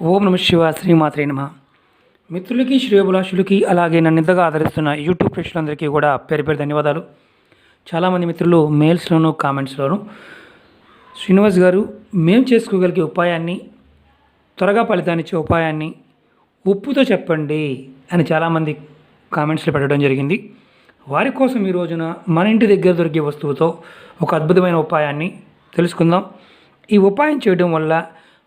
ఓం నమ శివ శ్రీమాత్రే నమ. మిత్రులకి శ్రేయోభిలాషులకి అలాగే నన్ను ఇంతగా ఆదరిస్తున్న యూట్యూబ్ ప్రేక్షకులందరికీ కూడా పేరు పేరు ధన్యవాదాలు. చాలామంది మిత్రులు మెయిల్స్లోను కామెంట్స్లోను శ్రీనివాస్ గారు మేము చేసుకోగలిగే ఉపాయాన్ని త్వరగా ఫలితాన్నిచ్చే ఉపాయాన్ని ఉప్పుతో చెప్పండి అని చాలామంది కామెంట్స్లో పెట్టడం జరిగింది. వారి కోసం ఈ రోజున మన ఇంటి దగ్గర దొరికే వస్తువుతో ఒక అద్భుతమైన ఉపాయాన్ని తెలుసుకుందాం. ఈ ఉపాయం చేయడం వల్ల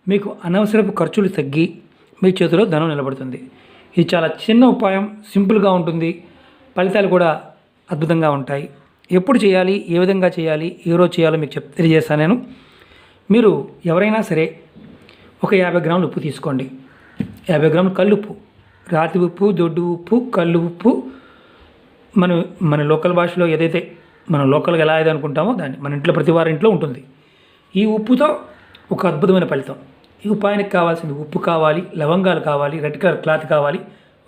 మీకు అనవసరపు ఖర్చులు తగ్గి మీ చేతిలో ధనం నిలబడుతుంది. ఇది చాలా చిన్న ఉపాయం సింపుల్గా ఉంటుంది. ఫలితాలు కూడా అద్భుతంగా ఉంటాయి. ఎప్పుడు చేయాలి ఏ విధంగా చేయాలి ఏ రోజు చేయాలో మీకు చెప్ తెలియజేస్తాను నేను. మీరు ఎవరైనా సరే ఒక యాభై గ్రాములు ఉప్పు తీసుకోండి. యాభై గ్రాములు కల్లుప్పు. రాతి ఉప్పు దొడ్డు ఉప్పు కల్లు ఉప్పు. మన మన లోకల్ భాషలో ఏదైతే మనం లోకల్గా ఎలా అయితే అనుకుంటామో దాన్ని మన ఇంట్లో ప్రతి వారి ఇంట్లో ఉంటుంది. ఈ ఉప్పుతో ఒక అద్భుతమైన ఫలితం. ఈ ఉపాయానికి కావాల్సింది ఉప్పు కావాలి లవంగాలు కావాలి రెడ్ కలర్ క్లాత్ కావాలి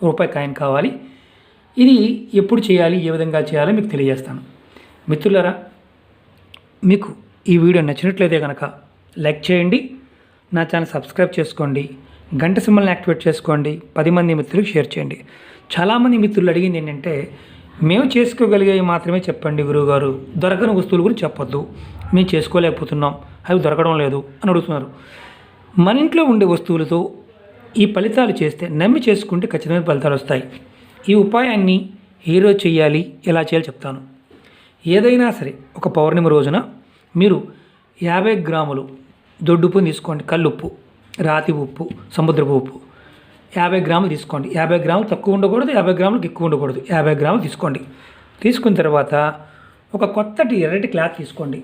రూపాయి కాయిన్ కావాలి. ఇది ఎప్పుడు చేయాలి ఏ విధంగా చేయాలో మీకు తెలియజేస్తాను. మిత్రులరా మీకు ఈ వీడియో నచ్చినట్లయితే కనుక లైక్ చేయండి నా ఛానల్ సబ్స్క్రైబ్ చేసుకోండి గంట సింబల్ని యాక్టివేట్ చేసుకోండి పది మంది మిత్రులకు షేర్ చేయండి. చాలామంది మిత్రులు అడిగింది ఏంటంటే మేము చేసుకోగలిగేవి మాత్రమే చెప్పండి గురువుగారు దొరకని వస్తువులు గురించి చెప్పొద్దు. మేము చేసుకోలేకపోతున్నాం అవి దొరకడం లేదు అని అడుగుతున్నారు. మన ఇంట్లో ఉండే వస్తువులతో ఈ ఫలితాలు చేస్తే నమ్మి చేసుకుంటే ఖచ్చితమైన ఫలితాలు వస్తాయి. ఈ ఉపాయాన్ని ఏ రోజు చేయాలి ఎలా చేయాలి చెప్తాను. ఏదైనా సరే ఒక పౌర్ణమి రోజున మీరు యాభై గ్రాములు దొడ్డుప్పుని తీసుకోండి. కల్లుప్పు రాతి ఉప్పు సముద్రపు ఉప్పు. యాభై గ్రాములు తీసుకోండి. యాభై గ్రాములు తక్కువ ఉండకూడదు యాభై గ్రాములకు ఎక్కువ ఉండకూడదు. యాభై గ్రాములు తీసుకోండి. తీసుకున్న తర్వాత ఒక కొత్తటి ఎర్రటి క్లాత్ తీసుకోండి.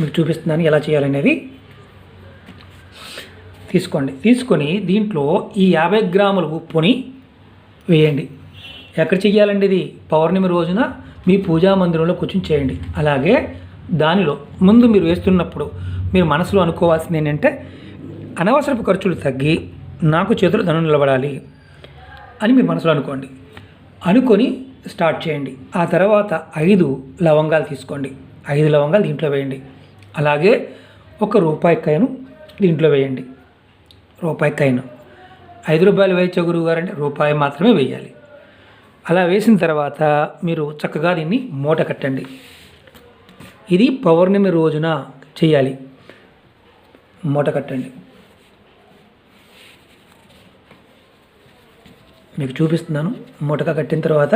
మీకు చూపిస్తున్నాను ఎలా చేయాలనేది. తీసుకోండి. తీసుకొని దీంట్లో ఈ యాభై గ్రాముల ఉప్పుని వేయండి. ఎక్కడ చెయ్యాలండి ఇది? పౌర్ణమి రోజున మీ పూజా మందిరంలో కూర్చొని చేయండి. అలాగే దానిలో ముందు మీరు వేస్తున్నప్పుడు మీరు మనసులో అనుకోవాల్సింది ఏంటంటే అనవసరపు ఖర్చులు తగ్గి నాకు చేతులు ధనం నిలబడాలి అని మీరు మనసులో అనుకోండి. అనుకొని స్టార్ట్ చేయండి. ఆ తర్వాత ఐదు లవంగాలు తీసుకోండి. ఐదు లవంగాలు దీంట్లో వేయండి. అలాగే ఒక రూపాయి కాయను దీంట్లో వేయండి. రూపాయి కాయను ఐదు రూపాయలు వేయచ్చే గురువు గారు అంటే రూపాయి మాత్రమే వేయాలి. అలా వేసిన తర్వాత మీరు చక్కగా దీన్ని మూట కట్టండి. ఇది పౌర్ణమి రోజున చేయాలి. మూట కట్టండి. మీకు చూపిస్తున్నాను. మూటగా కట్టిన తర్వాత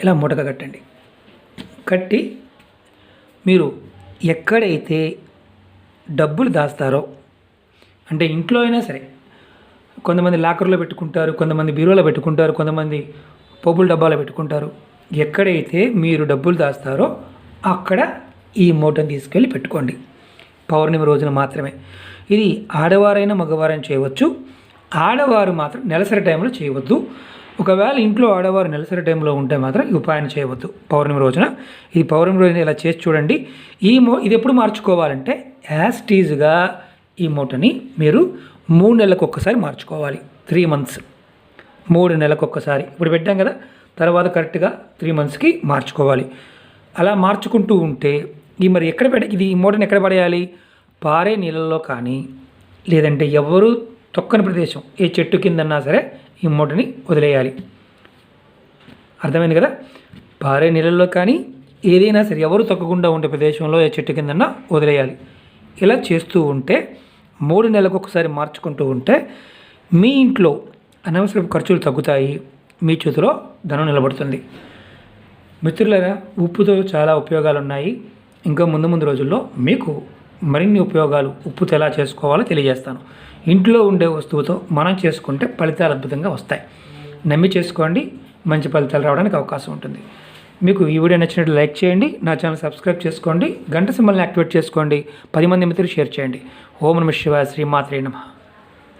ఇలా మూటగా కట్టండి. కట్టి మీరు ఎక్కడైతే డబ్బులు దాస్తారో అంటే ఇంట్లో అయినా సరే కొంతమంది లాకర్లో పెట్టుకుంటారు కొంతమంది బీరువాలో పెట్టుకుంటారు కొంతమంది పోపుల డబ్బాలో పెట్టుకుంటారు. ఎక్కడైతే మీరు డబ్బులు దాస్తారో అక్కడ ఈ మూటను తీసుకెళ్ళి పెట్టుకోండి. పౌర్ణమి రోజున మాత్రమే. ఇది ఆడవారైనా మగవారైనా చేయవచ్చు. ఆడవారు మాత్రం నెలసరి టైంలో చేయవద్దు. ఒకవేళ ఇంట్లో ఆడవారు నెలసరి టైంలో ఉంటే మాత్రం ఈ ఉపాయం చేయవద్దు. పౌర్ణమి రోజున ఇది పౌర్ణమి రోజున ఇలా చేసి చూడండి. ఈ మో ఇది ఎప్పుడు మార్చుకోవాలంటే యాస్టీజ్గా ఈ మూటని మీరు మూడు నెలలకు ఒక్కసారి మార్చుకోవాలి. త్రీ మంత్స్ మూడు నెలలకు ఒక్కసారి. ఇప్పుడు పెట్టాం కదా? తర్వాత కరెక్ట్గా త్రీ మంత్స్కి మార్చుకోవాలి. అలా మార్చుకుంటూ ఉంటే ఈ మరి ఎక్కడ పెట్ట ఇది ఈ మూటని ఎక్కడ పడేయాలి? పారే నీళ్ళల్లో కానీ లేదంటే ఎవరు తొక్కని ప్రదేశం ఏ చెట్టు కిందన్నా సరే ఈ మూటని వదిలేయాలి. అర్థమైంది కదా? పారే నీళ్ళల్లో కానీ ఏదైనా సరే ఎవరు తొక్కకుండా ఉండే ప్రదేశంలో ఏ చెట్టు కిందన్నా వదిలేయాలి. ఇలా చేస్తూ ఉంటే మూడు నెలలకు ఒకసారి మార్చుకుంటూ ఉంటే మీ ఇంట్లో అనవసరపు ఖర్చులు తగ్గుతాయి మీ చేతిలో ధనం నిలబడుతుంది. మిత్రులరా ఉప్పుతో చాలా ఉపయోగాలు ఉన్నాయి ఇంకా ముందు ముందు రోజుల్లో మీకు మరిన్ని ఉపయోగాలు ఉప్పుతో ఎలా చేసుకోవాలో తెలియజేస్తాను. ఇంట్లో ఉండే వస్తువుతో మనం చేసుకుంటే ఫలితాలు అద్భుతంగా వస్తాయి. నమ్మి చేసుకోండి మంచి ఫలితాలు రావడానికి అవకాశం ఉంటుంది. మీకు ఈ వీడియో నచ్చినట్లు లైక్ చేయండి నా ఛానల్ సబ్స్క్రైబ్ చేసుకోండి గంట సింబల్ని యాక్టివేట్ చేసుకోండి పది మంది మిత్రులు షేర్ చేయండి. ఓం నమ శివ శ్రీమాత్రే నమ.